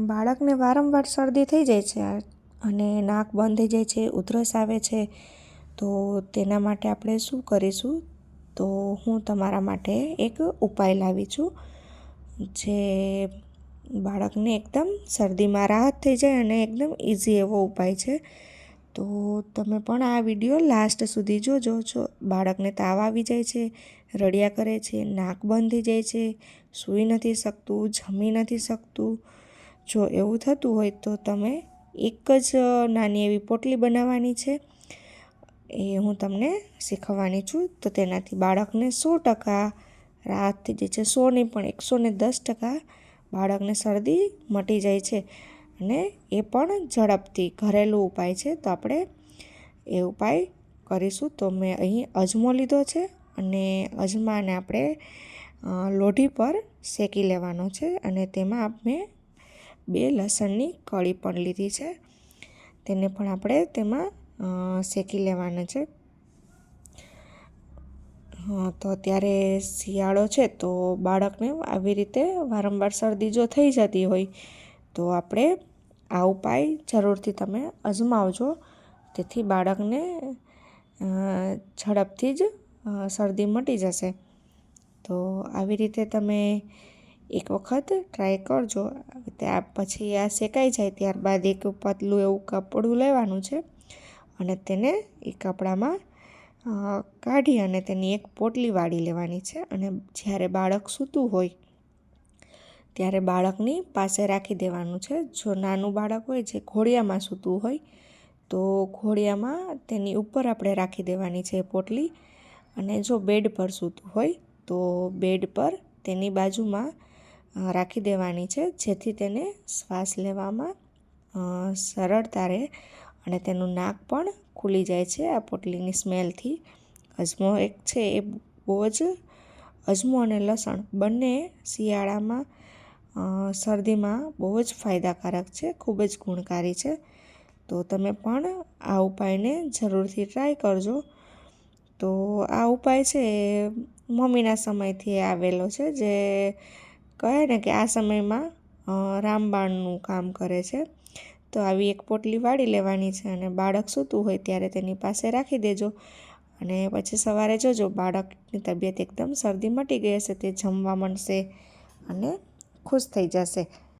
બાળકને વારંવાર શરદી થઈ જાય છે અને નાક બંધ થઈ જાય છે, ઉધરસ આવે છે, તો તેના માટે આપણે શું કરીશું? તો હું તમારા માટે એક ઉપાય લાવી છું, જે બાળકને એકદમ શરદીમાં રાહત થઈ જાય અને એકદમ ઇઝી એવો ઉપાય છે. તો તમે પણ આ વીડિયો લાસ્ટ સુધી જોજો છો બાળકને તાવ આવી જાય છે, રડ્યા કરે છે, નાક બંધ જાય છે, સૂઈ નથી શકતું, જમી નથી શકતું જો એવું થતું હોય તો તમે એક જ નાની એવી પોટલી બનાવવાની છે. એ હું તમને શીખવવાની છું. તો તેનાથી બાળકને સો ટકા રાહત જે છે સો નહીં પણ એકસો ને દસ ટકા બાળકને શરદી મટી જાય છે અને એ પણ ઝડપથી ઘરેલું ઉપાય છે. તો આપણે એ ઉપાય કરીશું. તો મેં અહીં અજમો લીધો છે અને અજમાને આપણે લોઢી પર શેકી લેવાનો છે અને તેમાં આપણે બે લસણની કળી પણ લીધી છે. તેને પણ આપણે તેમાં શેકી લેવાના છે. તો અત્યારે શિયાળો છે તો બાળકને આવી રીતે વારંવાર શરદી જો થઈ જતી હોય તો આપણે આ ઉપાય જરૂરથી તમે અજમાવજો. તેથી બાળકને ઝડપથી જ શરદી મટી જશે. તો આવી રીતે તમે એક વખત ટ્રાય કરજો. ત્યાર પછી આ શેકાઈ જાય ત્યારબાદ એક પતલું એવું કપડું લેવાનું છે અને તેને એ કપડામાં કાઢી અને તેની એક પોટલી વાળી લેવાની છે. અને જ્યારે બાળક સૂતું હોય, ત્યારે બાળકની પાસે રાખી દેવાનું છે. જો નાનું બાળક હોય, જે ઘોડિયામાં સૂતું હોય, તો ઘોડિયામાં તેની ઉપર આપણે રાખી દેવાની છે પોટલી. અને જો બેડ પર સૂતું હોય, તો બેડ પર તેની બાજુમાં રાખી દેવાની છે, જેથી તેને શ્વાસ લેવામાં સરળતા રહે અને તેનું નાક પણ ખુલી જાય છે, આ પોટલીની સ્મેલથી. અજમો એક છે, એ બહુ જ અજમો અને લસણ બંને શિયાળામાં શરદીમાં બહુ જ ફાયદાકારક છે, ખૂબ જ ગુણકારી છે. તો તમે પણ આ ઉપાયને જરૂરથી ટ્રાય કરજો. તો આ ઉપાય છે એ મમ્મીના સમયથી આવેલો છે, જે કહે ને કે આ સમયમાં રામબાણનું કામ કરે છે. તો આવી એક પોટલી વાળી લેવાની છે અને બાળક સૂતું હોય ત્યારે તેની પાસે રાખી દેજો. અને પછી સવારે જોજો, બાળકની તબિયત એકદમ શરદી મટી ગઈ હશે, તે જમવા મળશે અને ખુશ થઈ જશે.